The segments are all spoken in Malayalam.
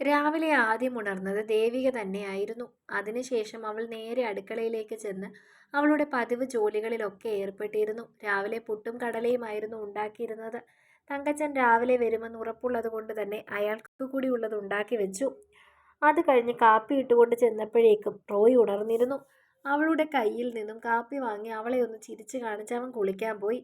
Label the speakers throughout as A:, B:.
A: രാവിലെ ആദ്യം ഉണർന്നത് ദേവിക തന്നെയായിരുന്നു. അതിനുശേഷം അവൾ നേരെ അടുക്കളയിലേക്ക് ചെന്ന് അവളുടെ പതിവ് ജോലികളിലൊക്കെ ഏർപ്പെട്ടിരുന്നു. രാവിലെ പുട്ടും കടലയുമായിരുന്നു ഉണ്ടാക്കിയിരുന്നത്. തങ്കച്ചൻ രാവിലെ വരുമെന്ന് ഉറപ്പുള്ളത് കൊണ്ട് തന്നെ അയാൾക്ക് കൂടി ഉള്ളത് ഉണ്ടാക്കി വെച്ചു. അത് കഴിഞ്ഞ് കാപ്പി ഇട്ടുകൊണ്ട് ചെന്നപ്പോഴേക്കും റോയ് ഉണർന്നിരുന്നു. അവളുടെ കയ്യിൽ നിന്നും കാപ്പി വാങ്ങി അവളെ ഒന്ന് ചിരിച്ചു കാണിച്ച് അവൻ കുളിക്കാൻ പോയി.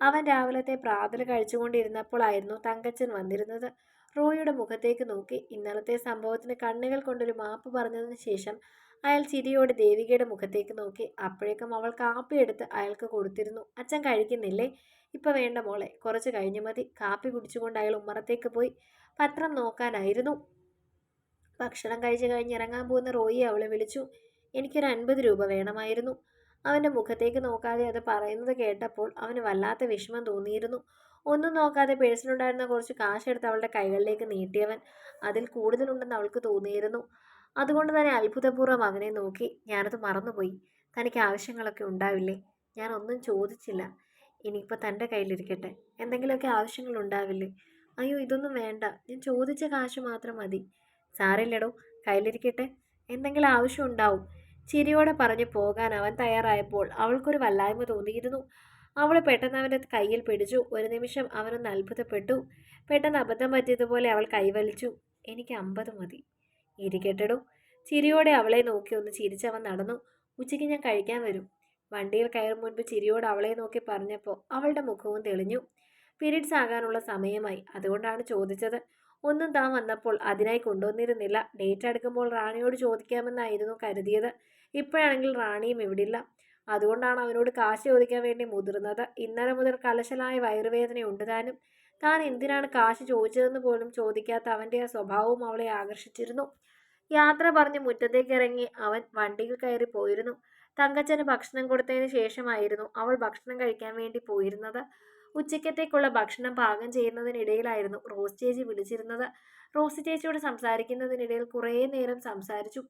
A: അവൻ രാവിലത്തെ പ്രാതൽ കഴിച്ചുകൊണ്ടിരുന്നപ്പോഴായിരുന്നു തങ്കച്ചൻ വന്നിരുന്നത്. റോയിയുടെ മുഖത്തേക്ക് നോക്കി. ഇന്നലത്തെ സംഭവത്തിന് കണ്ണുകൾ കൊണ്ടൊരു മാപ്പ് പറഞ്ഞതിന് ശേഷം അയാൾ ചിരിയോടെ ദേവികയുടെ മുഖത്തേക്ക് നോക്കി. അപ്പോഴേക്കും അവൾ കാപ്പി എടുത്ത് അയാൾക്ക് കൊടുത്തിരുന്നു. അച്ഛൻ കഴിക്കുന്നില്ലേ? ഇപ്പം വേണ്ട മോളെ. കുറച്ച് കഴിഞ്ഞു മതി. കാപ്പി കുടിച്ചുകൊണ്ട് അയാൾ ഉമ്മറത്തേക്ക് പോയി. പത്രം നോക്കാനായിരുന്നു. ഭക്ഷണം കഴിച്ചു കഴിഞ്ഞ് ഇറങ്ങാൻ പോകുന്ന റോയി അവളെ വിളിച്ചു. എനിക്കൊരു അൻപത് രൂപ വേണമായിരുന്നു. അവന്റെ മുഖത്തേക്ക് നോക്കാതെ അത് പറയുന്നത് കേട്ടപ്പോൾ അവന് വല്ലാത്ത വിഷമം തോന്നിയിരുന്നു. ഒന്നും നോക്കാതെ പേഴ്സിലുണ്ടായിരുന്ന കുറച്ച് കാശെടുത്ത് അവളുടെ കൈകളിലേക്ക് നീട്ടിയവൻ അതിൽ കൂടുതലുണ്ടെന്ന് അവൾക്ക് തോന്നിയിരുന്നു. അതുകൊണ്ട് തന്നെ അത്ഭുതപൂർവം അവനെ നോക്കി ഞാനത് മറന്നുപോയി. തനിക്ക് ആവശ്യങ്ങളൊക്കെ ഉണ്ടാവില്ലേ? ഞാൻ ഒന്നും ചോദിച്ചില്ല. ഇനിയിപ്പോൾ തന്റെ കയ്യിലിരിക്കട്ടെ. എന്തെങ്കിലുമൊക്കെ ആവശ്യങ്ങൾ ഉണ്ടാവില്ലേ? അയ്യോ ഇതൊന്നും വേണ്ട. ഞാൻ ചോദിച്ച കാശ് മാത്രം മതി. സാറില്ലടോ കയ്യിലിരിക്കട്ടെ. എന്തെങ്കിലും ആവശ്യം ഉണ്ടാവും. ചിരിയോടെ പറഞ്ഞു പോകാൻ അവൻ തയ്യാറായപ്പോൾ അവൾക്കൊരു വല്ലായ്മ തോന്നിയിരുന്നു. അവൾ പെട്ടെന്ന് അവന്റെ കയ്യിൽ പിടിച്ചു. ഒരു നിമിഷം അവനൊന്ന് അത്ഭുതപ്പെട്ടു. പെട്ടെന്ന് അബദ്ധം പറ്റിയതുപോലെ അവൾ കൈവലിച്ചു. എനിക്ക് അമ്പത് മതി. ഇരിക്കട്ടെടോ. ചിരിയോടെ അവളെ നോക്കി ഒന്ന് ചിരിച്ചവൻ നടന്നു. ഉച്ചയ്ക്ക് ഞാൻ കഴിക്കാൻ വരും. വണ്ടിയിൽ കയറും മുൻപ് ചിരിയോട് അവളെ നോക്കി പറഞ്ഞപ്പോൾ അവളുടെ മുഖവും തെളിഞ്ഞു. പീരീഡ്സ് ആകാനുള്ള സമയമായി. അതുകൊണ്ടാണ് ചോദിച്ചത്. ഒന്നും താൻ വന്നപ്പോൾ അതിനായി കൊണ്ടുവന്നിരുന്നില്ല. ഡേറ്റ് അടുക്കുമ്പോൾ റാണിയോട് ചോദിക്കാമെന്നായിരുന്നു കരുതിയത്. ഇപ്പോഴാണെങ്കിൽ റാണിയും ഇവിടില്ല. അതുകൊണ്ടാണ് അവനോട് കാശ് ചോദിക്കാൻ വേണ്ടി മുതിർന്നത്. ഇന്നലെ മുതൽ കലശലായ വയറുവേദന താനും. താൻ എന്തിനാണ് കാശ് ചോദിച്ചതെന്ന് പോലും ചോദിക്കാത്ത അവന്റെ ആ സ്വഭാവവും അവളെ ആകർഷിച്ചിരുന്നു. യാത്ര പറഞ്ഞ് മുറ്റത്തേക്ക് ഇറങ്ങി അവൻ വണ്ടിയിൽ കയറി പോയിരുന്നു. തങ്കച്ചന് ഭക്ഷണം കൊടുത്തതിന് ശേഷമായിരുന്നു അവൾ ഭക്ഷണം കഴിക്കാൻ വേണ്ടി പോയിരുന്നത്. ഉച്ചക്കത്തേക്കുള്ള ഭക്ഷണം പാകം ചെയ്യുന്നതിനിടയിലായിരുന്നു റോസ് ചേച്ചി വിളിച്ചിരുന്നത്. റോസ് ചേച്ചിയോട് സംസാരിക്കുന്നതിനിടയിൽ കുറേ നേരം സംസാരിച്ചു.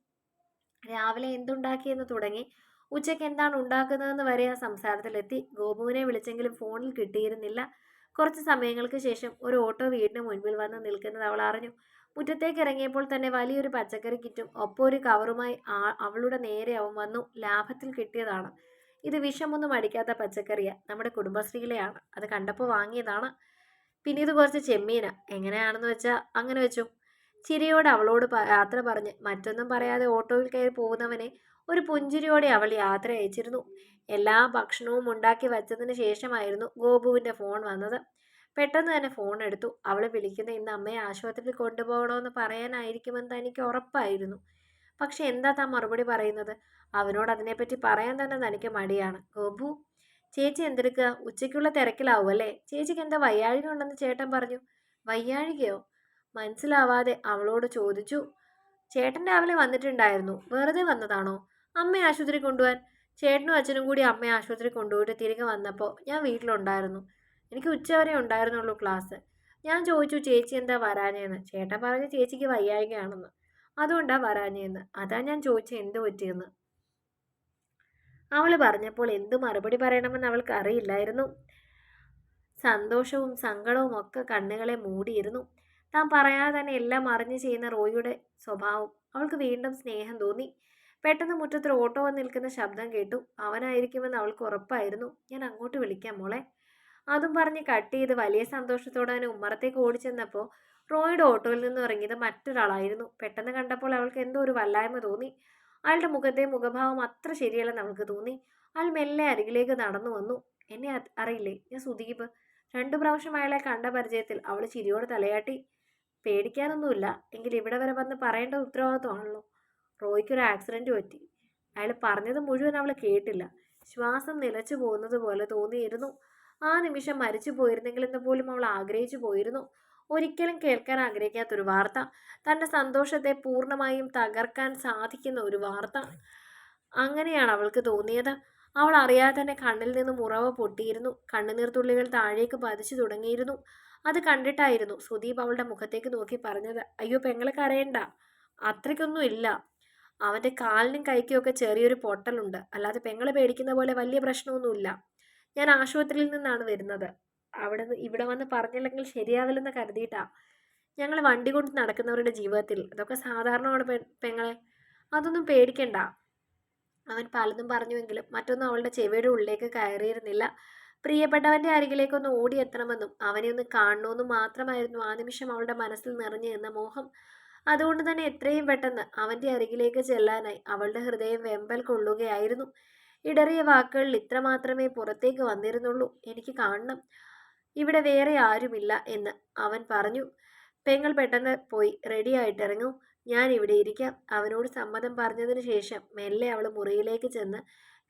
A: രാവിലെ എന്തുണ്ടാക്കിയെന്ന് തുടങ്ങി. ഉച്ചയ്ക്ക് എന്താണ് ഉണ്ടാക്കുന്നതെന്ന് വരെ ആ സംസാരത്തിലെത്തി. ഗോപുവിനെ വിളിച്ചെങ്കിലും ഫോണിൽ കിട്ടിയിരുന്നില്ല. കുറച്ച് സമയങ്ങൾക്ക് ശേഷം ഒരു ഓട്ടോ വീടിന് മുൻപിൽ വന്ന് നിൽക്കുന്നത് അവൾ അറിഞ്ഞു. മുറ്റത്തേക്ക് ഇറങ്ങിയപ്പോൾ തന്നെ വലിയൊരു പച്ചക്കറി കിറ്റും ഒപ്പം ഒരു കവറുമായി അവളുടെ നേരെ അവൻ വന്നു. ലാഭത്തിൽ കിട്ടിയതാണ്. ഇത് വിഷമൊന്നും അടിക്കാത്ത പച്ചക്കറിയാണ് നമ്മുടെ കുടുംബശ്രീയിലെയാണ്. അത് കണ്ടപ്പോൾ വാങ്ങിയതാണ്. പിന്നെ ഇത് കുറച്ച് ചെമ്മീന. എങ്ങനെയാണെന്ന് വെച്ചാൽ അങ്ങനെ വെച്ചു. ചിരിയോട് അവളോട് യാത്ര പറഞ്ഞ്. മറ്റൊന്നും പറയാതെ ഓട്ടോയിൽ കയറി പോകുന്നവനെ ഒരു പുഞ്ചിരിയോടെ അവൾ യാത്ര അയച്ചിരുന്നു. എല്ലാ ഭക്ഷണവും ഉണ്ടാക്കി വച്ചതിന് ശേഷമായിരുന്നു ഗോപുവിന്റെ ഫോൺ വന്നത്. പെട്ടെന്ന് തന്നെ ഫോൺ എടുത്തു. അവൾ വിളിക്കുന്ന ഇന്ന് അമ്മയെ ആശുപത്രിയിൽ കൊണ്ടുപോകണമെന്ന് പറയാനായിരിക്കുമെന്ന് തനിക്ക് ഉറപ്പായിരുന്നു. പക്ഷെ എന്താ താൻ മറുപടി പറയുന്നത്? അവനോട് അതിനെപ്പറ്റി പറയാൻ തന്നെ തനിക്ക് മടിയാണ്. ഗോപു ചേച്ചി എന്തെടുക്കുക? ഉച്ചയ്ക്കുള്ള തിരക്കിലാവും അല്ലേ ചേച്ചിക്ക് എന്താ വയ്യാഴിക ഉണ്ടെന്ന് ചേട്ടൻ പറഞ്ഞു. വയ്യാഴികയോ? മനസ്സിലാവാതെ അവളോട് ചോദിച്ചു ചേട്ടൻ രാവിലെ വന്നിട്ടുണ്ടായിരുന്നു. വെറുതെ വന്നതാണോ? അമ്മയെ ആശുപത്രി കൊണ്ടുപോകാൻ? ചേട്ടനും അച്ഛനും കൂടി അമ്മയെ ആശുപത്രി കൊണ്ടുപോയിട്ട് തിരികെ വന്നപ്പോൾ ഞാൻ വീട്ടിലുണ്ടായിരുന്നു. എനിക്ക് ഉച്ചവരെ ഉണ്ടായിരുന്നുള്ളൂ ക്ലാസ്. ഞാൻ ചോദിച്ചു ചേച്ചി എന്താ വരാഞ്ഞെന്ന്? ചേട്ടൻ പറഞ്ഞു ചേച്ചിക്ക് വയ്യായികയാണെന്ന്. അതുകൊണ്ടാണ് വരാഞ്ഞെന്ന്. അതാ ഞാൻ ചോദിച്ചത് എന്ത് പറ്റിയെന്ന്? അവൾ പറഞ്ഞപ്പോൾ എന്തു മറുപടി പറയണമെന്ന് അവൾക്ക് അറിയില്ലായിരുന്നു സന്തോഷവും സങ്കടവും ഒക്കെ കണ്ണുകളെ മൂടിയിരുന്നു. താൻ പറയാതെ തന്നെ എല്ലാം അറിഞ്ഞു ചെയ്യുന്ന റോയിയുടെ സ്വഭാവം. അവൾക്ക് വീണ്ടും സ്നേഹം തോന്നി. പെട്ടെന്ന് മുറ്റത്തൊരു ഓട്ടോ വന്ന് നിൽക്കുന്ന ശബ്ദം കേട്ടു. അവനായിരിക്കുമെന്ന് അവൾക്ക് ഉറപ്പായിരുന്നു. ഞാൻ അങ്ങോട്ട് വിളിക്കാം മോളെ. അതും പറഞ്ഞ് കട്ട് ചെയ്ത് വലിയ സന്തോഷത്തോടെ അവനെ ഉമ്മറത്തേക്ക് ഓടിച്ചെന്നപ്പോൾ റോയുടെ ഓട്ടോയിൽ നിന്ന് ഇറങ്ങിയത് മറ്റൊരാളായിരുന്നു. പെട്ടെന്ന് കണ്ടപ്പോൾ അവൾക്ക് എന്തോ ഒരു വല്ലായ്മ തോന്നി. അയാളുടെ മുഖത്തെ മുഖഭാവം അത്ര ശരിയല്ലെന്ന് അവൾക്ക് തോന്നി. അയാൾ മെല്ലെ അരികിലേക്ക് നടന്നു വന്നു. എന്നെ അറിയില്ലേ? ഞാൻ സുദീപ്. രണ്ടു പ്രാവശ്യം അയാളെ കണ്ട പരിചയത്തിൽ അവൾ ചിരിയോട് തലയാട്ടി. പേടിക്കാനൊന്നുമില്ല. എങ്കിൽ ഇവിടെ വരെ വന്ന് പറയേണ്ട ഉത്തരവാദിത്വമാണല്ലോ. റോയ്ക്കൊരു ആക്സിഡന്റ് പറ്റി. അയാൾ പറഞ്ഞത് മുഴുവൻ അവൾ കേട്ടില്ല. ശ്വാസം നിലച്ചു പോകുന്നത് പോലെ തോന്നിയിരുന്നു. ആ നിമിഷം മരിച്ചു പോയിരുന്നെങ്കിലെന്ന് പോലും അവൾ ആഗ്രഹിച്ചു പോയിരുന്നു. ഒരിക്കലും കേൾക്കാൻ ആഗ്രഹിക്കാത്തൊരു വാർത്ത. തന്റെ സന്തോഷത്തെ പൂർണമായും തകർക്കാൻ സാധിക്കുന്ന ഒരു വാർത്ത. അങ്ങനെയാണ് അവൾക്ക് തോന്നിയത്. അവൾ അറിയാതെ തന്നെ കണ്ണിൽ നിന്നും ഉറവ പൊട്ടിയിരുന്നു. കണ്ണുനീർ തുള്ളികൾ താഴേക്ക് പതിച്ചു തുടങ്ങിയിരുന്നു. അത് കണ്ടിട്ടായിരുന്നു. സുദീപ് അവളുടെ മുഖത്തേക്ക് നോക്കി പറഞ്ഞത് അയ്യോ പെങ്ങളെ കരയണ്ട. അത്രയ്ക്കൊന്നും ഇല്ല. അവന്റെ കാലിനും കൈക്കും ചെറിയൊരു പൊട്ടലുണ്ട്. അല്ലാതെ പെങ്ങളെ പേടിക്കുന്ന പോലെ വലിയ പ്രശ്നമൊന്നുമില്ല. ഞാൻ ആശുപത്രിയിൽ നിന്നാണ് വരുന്നത്. അവിടെ ഇവിടെ വന്ന് പറഞ്ഞില്ലെങ്കിൽ ശരിയാവില്ലെന്ന് കരുതിയിട്ടാ. ഞങ്ങൾ വണ്ടി കൊണ്ട് നടക്കുന്നവരുടെ ജീവിതത്തിൽ. അതൊക്കെ സാധാരണമാണ് പെങ്ങളെ. അതൊന്നും പേടിക്കണ്ട. അവൻ പലതും പറഞ്ഞുവെങ്കിലും മറ്റൊന്നും അവളുടെ ചെവിയുടെ ഉള്ളിലേക്ക് കയറിയിരുന്നില്ല. പ്രിയപ്പെട്ടവന്റെ അരികിലേക്കൊന്ന് ഓടിയെത്തണമെന്നും അവനെ ഒന്ന് കാണണമെന്നും മാത്രമായിരുന്നു ആ നിമിഷം അവളുടെ മനസ്സിൽ നിറഞ്ഞു നിന്ന മോഹം. അതുകൊണ്ട് തന്നെ എത്രയും പെട്ടെന്ന് അവന്റെ അരികിലേക്ക് ചെല്ലാനായി അവളുടെ ഹൃദയം വെമ്പൽ കൊള്ളുകയായിരുന്നു. ഇടറിയ വാക്കുകളിൽ ഇത്ര മാത്രമേ പുറത്തേക്ക് വന്നിരുന്നുള്ളൂ. എനിക്ക് കാണണം. ഇവിടെ വേറെ ആരുമില്ല എന്ന് അവൻ പറഞ്ഞു. പെങ്ങൾ പെട്ടെന്ന് പോയി റെഡിയായിട്ട് ആയിട്ടിറങ്ങും. ഞാൻ ഇവിടെ ഇരിക്കാം. അവനോട് സമ്മതം പറഞ്ഞതിന് ശേഷം മെല്ലെ അവൾ മുറിയിലേക്ക് ചെന്ന്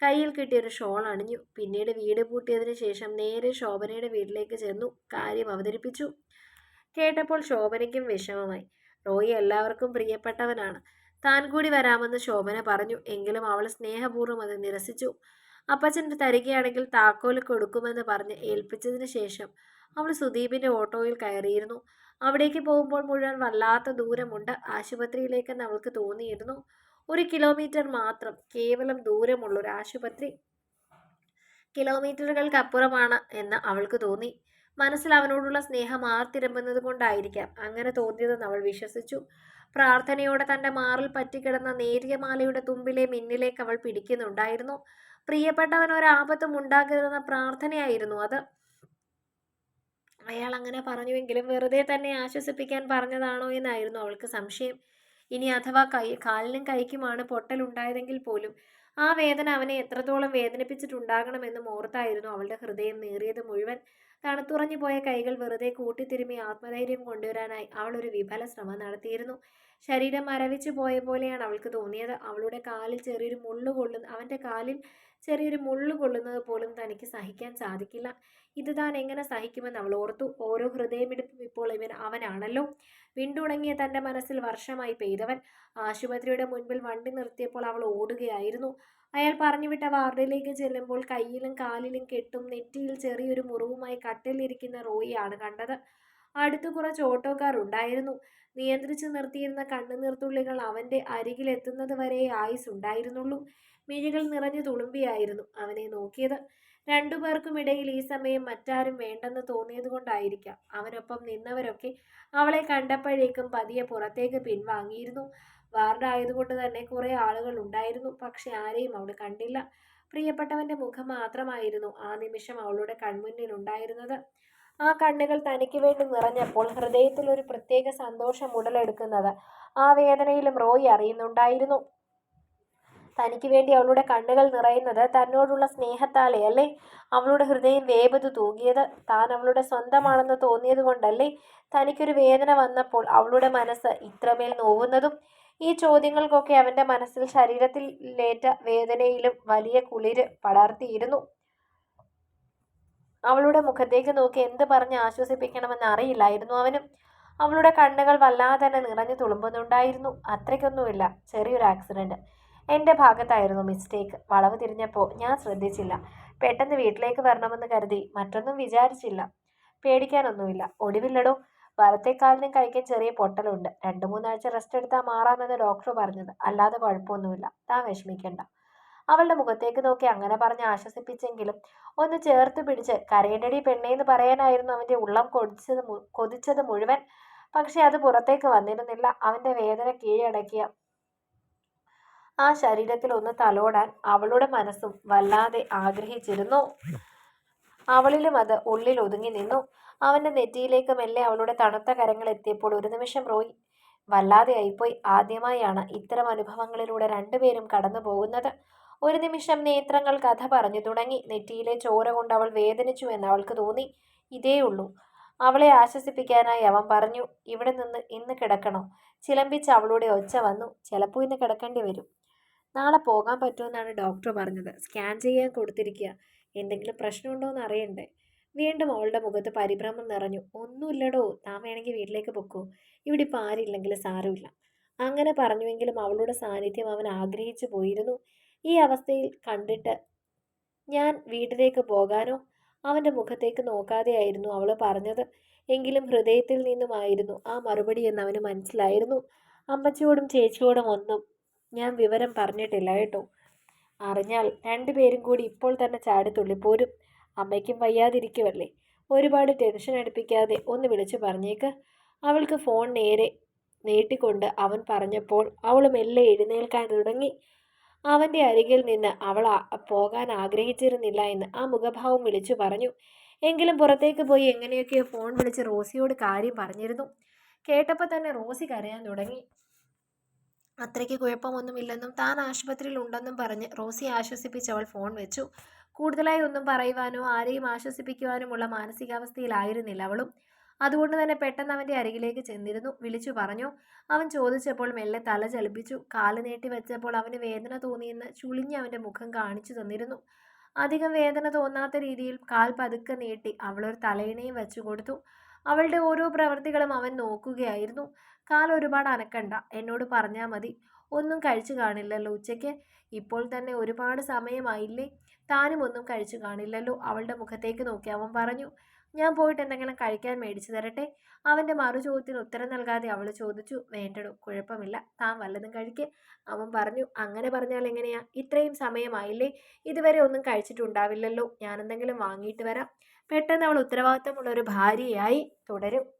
A: കയ്യിൽ കിട്ടിയൊരു ഷോൾ അണിഞ്ഞു. പിന്നീട് വീട് പൂട്ടിയതിന് ശേഷം നേരെ ശോഭനയുടെ വീട്ടിലേക്ക് ചെന്നു. കാര്യം അവതരിപ്പിച്ചു. കേട്ടപ്പോൾ ശോഭനയ്ക്കും വിഷമമായി. റോയി എല്ലാവർക്കും പ്രിയപ്പെട്ടവനാണ്. താൻ കൂടി വരാമെന്ന് ശോഭന പറഞ്ഞു. എങ്കിലും അവൾ സ്നേഹപൂർവം അത് നിരസിച്ചു. അപ്പച്ചൻ തരികയാണെങ്കിൽ താക്കോൽ കൊടുക്കുമെന്ന് പറഞ്ഞ് ഏൽപ്പിച്ചതിന് ശേഷം അവൾ സുദീപിന്റെ ഓട്ടോയിൽ കയറിയിരുന്നു. അവിടേക്ക് പോകുമ്പോൾ മുഴുവൻ വല്ലാത്ത ദൂരമുണ്ട്. ആശുപത്രിയിലേക്കെന്ന് അവൾക്ക് തോന്നിയിരുന്നു. ഒരു കിലോമീറ്റർ മാത്രം കേവലം ദൂരമുള്ള ഒരു ആശുപത്രി കിലോമീറ്ററുകൾക്കപ്പുറമാണ് എന്ന് അവൾക്ക് തോന്നി. മനസ്സിൽ അവനോടുള്ള സ്നേഹം ആർത്തിരമ്പുന്നത് കൊണ്ടായിരിക്കാം അങ്ങനെ തോന്നിയതെന്ന് അവൾ വിശ്വസിച്ചു. പ്രാർത്ഥനയോടെ തന്റെ മാറിൽ പറ്റിക്കിടന്ന നേരിയ മാലയുടെ തുമ്പിലെ മിന്നിലേക്ക് അവൾ പിടിക്കുന്നുണ്ടായിരുന്നു. പ്രിയപ്പെട്ടവൻ ഒരാപത്തും ഉണ്ടാകരുതെന്ന പ്രാർത്ഥനയായിരുന്നു അത്. അയാൾ അങ്ങനെ പറഞ്ഞുവെങ്കിലും വെറുതെ തന്നെ ആശ്വസിപ്പിക്കാൻ പറഞ്ഞതാണോ എന്നായിരുന്നു അവൾക്ക് സംശയം. ഇനി അഥവാ കൈ കാലിനും കൈക്കുമാണ് പൊട്ടലുണ്ടായതെങ്കിൽ പോലും ആ വേദന അവനെ എത്രത്തോളം വേദനിപ്പിച്ചിട്ടുണ്ടാകണമെന്നും ഓർത്തായിരുന്നു അവളുടെ ഹൃദയം നേറിയത് മുഴുവൻ. തണുത്തുറഞ്ഞു പോയ കൈകൾ വെറുതെ കൂട്ടിത്തിരുമി ആത്മധൈര്യം കൊണ്ടുവരാനായി അവൾ ഒരു വിഫല ശ്രമം നടത്തിയിരുന്നു. ശരീരം മരവിച്ചു പോയ പോലെയാണ് അവൾക്ക് തോന്നിയത്. അവളുടെ കാലിൽ ചെറിയൊരു മുള്ളു കൊള്ളുന്ന അവന്റെ കാലിൽ ചെറിയൊരു മുള്ളു കൊള്ളുന്നത് പോലും തനിക്ക് സഹിക്കാൻ സാധിക്കില്ല. ഇത് താൻ എങ്ങനെ സഹിക്കുമെന്ന് അവൾ ഓർത്തു. ഓരോ ഹൃദയമിടിപ്പും ഇപ്പോൾ ഇവൻ അവനാണല്ലോ. വിണ്ടുടങ്ങിയ തന്റെ മനസ്സിൽ വർഷമായി പെയ്തവൻ. ആശുപത്രിയുടെ മുൻപിൽ വണ്ടി നിർത്തിയപ്പോൾ അവൾ ഓടുകയായിരുന്നു. അയാൾ പറഞ്ഞുവിട്ട വാർഡിലേക്ക് ചെല്ലുമ്പോൾ കയ്യിലും കാലിലും കെട്ടും നെറ്റിയിൽ ചെറിയൊരു മുറിവുമായി കട്ടിലിരിക്കുന്ന റോയിയാണ് കണ്ടത്. അടുത്ത് കുറച്ച് ഓട്ടോക്കാർ ഉണ്ടായിരുന്നു. നിയന്ത്രിച്ചു നിർത്തിയിരുന്ന കണ്ണുനീർത്തുള്ളികൾ അവന്റെ അരികിലെത്തുന്നത് വരെ ആയുസ് ഉണ്ടായിരുന്നുള്ളൂ മിഴികൾ നിറഞ്ഞു തുളുമ്പിയായിരുന്നു അവനെ നോക്കിയത്. രണ്ടുപേർക്കുമിടയിൽ ഈ സമയം മറ്റാരും വേണ്ടെന്ന് തോന്നിയതുകൊണ്ടായിരിക്കാം അവനൊപ്പം നിന്നവരൊക്കെ അവളെ കണ്ടപ്പോഴേക്കും പതിയെ പുറത്തേക്ക് പിൻവാങ്ങിയിരുന്നു. വാർഡായതുകൊണ്ട് തന്നെ കുറേ ആളുകൾ ഉണ്ടായിരുന്നു. പക്ഷെ ആരെയും അവൾ കണ്ടില്ല. പ്രിയപ്പെട്ടവന്റെ മുഖം മാത്രമായിരുന്നു ആ നിമിഷം അവളുടെ കൺമുന്നിൽ ഉണ്ടായിരുന്നത്. ആ കണ്ണുകൾ തനിക്ക് വേണ്ടി നിറഞ്ഞപ്പോൾ ഹൃദയത്തിൽ ഒരു പ്രത്യേക സന്തോഷം ഉടലെടുക്കുന്നത് ആ വേദനയിലും റോയി അറിയുന്നുണ്ടായിരുന്നു. തനിക്ക് വേണ്ടി അവളുടെ കണ്ണുകൾ നിറയുന്നത് തന്നോടുള്ള സ്നേഹത്താലേ അല്ലേ? അവളുടെ ഹൃദയം വേപത് തൂങ്ങിയത് താൻ അവളുടെ സ്വന്തമാണെന്ന് തോന്നിയത് കൊണ്ടല്ലേ തനിക്കൊരു വേദന വന്നപ്പോൾ അവളുടെ മനസ്സ് ഇത്രമേൽ നോവുന്നതും? ഈ ചോദ്യങ്ങൾക്കൊക്കെ അവന്റെ മനസ്സിൽ ശരീരത്തിൽ ലേറ്റ വേദനയിലും വലിയ കുളിര് പടർത്തിയിരുന്നു. അവളുടെ മുഖത്തേക്ക് നോക്കി എന്ത് പറഞ്ഞ് ആശ്വസിപ്പിക്കണമെന്ന് അറിയില്ലായിരുന്നു അവനും. അവളുടെ കണ്ണുകൾ വല്ലാതെ തന്നെ നിറഞ്ഞു തുളുമ്പുന്നുണ്ടായിരുന്നു. അത്രയ്ക്കൊന്നുമില്ല. ചെറിയൊരു ആക്സിഡന്റ്. എന്റെ ഭാഗത്തായിരുന്നു മിസ്റ്റേക്ക് വളവ് തിരിഞ്ഞപ്പോൾ ഞാൻ ശ്രദ്ധിച്ചില്ല. പെട്ടെന്ന് വീട്ടിലേക്ക് വരണമെന്ന് കരുതി മറ്റൊന്നും വിചാരിച്ചില്ല. പേടിക്കാനൊന്നുമില്ല. ഒടിവില്ലടോ. വലത്തേക്കാലിനും കൈക്കും ചെറിയ പൊട്ടലുണ്ട്. രണ്ട് മൂന്നാഴ്ച റെസ്റ്റ് എടുത്താൽ മാറാമെന്ന് ഡോക്ടർ പറഞ്ഞത്. അല്ലാതെ കുഴപ്പമൊന്നുമില്ല. താൻ വിഷമിക്കണ്ട. അവളുടെ മുഖത്തേക്ക് നോക്കി അങ്ങനെ പറഞ്ഞ് ആശ്വസിപ്പിച്ചെങ്കിലും ഒന്ന് ചേർത്ത് പിടിച്ച് കരയണ്ടടി പെണ്ണേന്ന് പറയാനായിരുന്നു അവന്റെ ഉള്ളം കൊതിച്ചത് കൊതിച്ചത് മുഴുവൻ. പക്ഷെ അത് പുറത്തേക്ക് വന്നിരുന്നില്ല. അവന്റെ വേദന കീഴടക്കിയ ആ ശരീരത്തിൽ ഒന്ന് തലോടാൻ അവളുടെ മനസ്സും വല്ലാതെ ആഗ്രഹിച്ചിരുന്നു. അവളിലും അത് ഉള്ളിൽ ഒതുങ്ങി നിന്നു. അവന്റെ നെറ്റിയിലേക്ക് മെല്ലെ അവളുടെ തണുത്ത കരങ്ങൾ എത്തിയപ്പോൾ ഒരു നിമിഷം റോയി വല്ലാതെ ആയിപ്പോയി. ആദ്യമായാണ് ഇത്തരം അനുഭവങ്ങളിലൂടെ രണ്ടുപേരും കടന്നു പോകുന്നത്. ഒരു നിമിഷം നേത്രങ്ങൾ കഥ പറഞ്ഞു തുടങ്ങി. നെറ്റിയിലെ ചോര കൊണ്ട് അവൾ വേദനിച്ചു എന്ന് അവൾക്ക് തോന്നി. ഇതേ ഉള്ളൂ. അവളെ ആശ്വസിപ്പിക്കാനായി അവൻ പറഞ്ഞു ഇവിടെ നിന്ന് ഇന്ന് കിടക്കണോ? ചിലമ്പിച്ച് അവളുടെ ഒച്ച വന്നു. ചിലപ്പോൾ ഇന്ന് കിടക്കേണ്ടി വരും. നാളെ പോകാൻ പറ്റുമെന്നാണ് ഡോക്ടർ പറഞ്ഞത്. സ്കാൻ ചെയ്യാൻ കൊടുത്തിരിക്കുക എന്തെങ്കിലും പ്രശ്നമുണ്ടോ എന്ന് അറിയണ്ടേ. വീണ്ടും അവളുടെ മുഖത്ത് പരിഭ്രമം നിറഞ്ഞു. ഒന്നുമില്ലടോ. താൻ വേണമെങ്കിൽ വീട്ടിലേക്ക് പൊക്കോ. ഇവിടെ ഇപ്പോൾ ആരില്ലെങ്കിൽ സാരമില്ല. അങ്ങനെ പറഞ്ഞുവെങ്കിലും അവളുടെ സാന്നിധ്യം അവൻ ആഗ്രഹിച്ചു പോയിരുന്നു. ഈ അവസ്ഥയിൽ കണ്ടിട്ട് ഞാൻ വീട്ടിലേക്ക് പോകാനോ? അവന്റെ മുഖത്തേക്ക് നോക്കാതെയായിരുന്നു അവൾ പറഞ്ഞത്. എങ്കിലും ഹൃദയത്തിൽ നിന്നുമായിരുന്നു ആ മറുപടി എന്ന് അവന് മനസ്സിലായിരുന്നു. അമ്മച്ചിയോടും ചേച്ചിയോടും ഒന്നും ഞാൻ വിവരം പറഞ്ഞിട്ടില്ല കേട്ടോ. അറിഞ്ഞാൽ രണ്ടുപേരും കൂടി ഇപ്പോൾ തന്നെ ചാടിത്തുള്ളിപ്പോരും അമ്മയ്ക്കും വയ്യാതിരിക്കുമല്ലേ ഒരുപാട് ടെൻഷൻ അടുപ്പിക്കാതെ ഒന്ന് വിളിച്ചു പറഞ്ഞേക്ക്. അവൾക്ക് ഫോൺ നേരെ നീട്ടിക്കൊണ്ട് അവൻ പറഞ്ഞപ്പോൾ അവൾ മെല്ലെ എഴുന്നേൽക്കാൻ തുടങ്ങി. അവന്റെ അരികിൽ നിന്ന് അവൾ പോകാൻ ആഗ്രഹിച്ചിരുന്നില്ല എന്ന് ആ മുഖഭാവം വിളിച്ചു പറഞ്ഞു. എങ്കിലും പുറത്തേക്ക് പോയി എങ്ങനെയൊക്കെയോ ഫോൺ വിളിച്ച് റോസിയോട് കാര്യം പറഞ്ഞിരുന്നു. കേട്ടപ്പോൾ തന്നെ റോസി കരയാൻ തുടങ്ങി. അത്രയ്ക്ക് കുഴപ്പമൊന്നുമില്ലെന്നും താൻ ആശുപത്രിയിൽ ഉണ്ടെന്നും പറഞ്ഞ് റോസി ആശ്വസിപ്പിച്ചവൾ ഫോൺ വെച്ചു. കൂടുതലായി ഒന്നും പറയുവാനോ ആരെയും ആശ്വസിപ്പിക്കുവാനുമുള്ള മാനസികാവസ്ഥയിലായിരുന്നില്ല അവളും. അതുകൊണ്ട് തന്നെ പെട്ടെന്ന് അവന്റെ അരികിലേക്ക് ചെന്നിരുന്നു. വിളിച്ചു പറഞ്ഞു. അവൻ ചോദിച്ചപ്പോൾ മെല്ലെ തല ചലിപ്പിച്ചു. കാൽ നീട്ടി വെച്ചപ്പോൾ അവന് വേദന തോന്നിയെന്ന് ചുളിഞ്ഞ് അവന്റെ മുഖം കാണിച്ചു തന്നിരുന്നു. അധികം വേദന തോന്നാത്ത രീതിയിൽ കാൽ പതുക്കെ നീട്ടി അവളൊരു തലയിണയും വെച്ചു കൊടുത്തു. അവളുടെ ഓരോ പ്രവൃത്തികളും അവൻ നോക്കുകയായിരുന്നു. കാൽ ഒരുപാട് അനക്കണ്ട. എന്നോട് പറഞ്ഞാൽ മതി. ഒന്നും കഴിച്ചു കാണില്ലല്ലോ ഉച്ചയ്ക്ക്. ഇപ്പോൾ തന്നെ ഒരുപാട് സമയമായില്ലേ. താനും ഒന്നും കഴിച്ചു കാണില്ലല്ലോ. അവളുടെ മുഖത്തേക്ക് നോക്കി അവൻ പറഞ്ഞു ഞാൻ പോയിട്ട് എന്തെങ്കിലും കഴിക്കാൻ മേടിച്ചു തരട്ടെ? അവന്റെ മറു ചോദ്യത്തിന് ഉത്തരം നൽകാതെ അവൾ ചോദിച്ചു വേണ്ടടോ കുഴപ്പമില്ല. താൻ വല്ലതും കഴിക്ക്. അവൻ പറഞ്ഞു അങ്ങനെ പറഞ്ഞാൽ എങ്ങനെയാ? ഇത്രയും സമയമായില്ലേ. ഇതുവരെ ഒന്നും കഴിച്ചിട്ടുണ്ടാവില്ലല്ലോ. ഞാൻ എന്തെങ്കിലും വാങ്ങിയിട്ട് വരാം. പെട്ടെന്ന് അവൾ ഉത്തരവാദിത്തമുള്ള ഒരു ഭാര്യയായി തുടരും.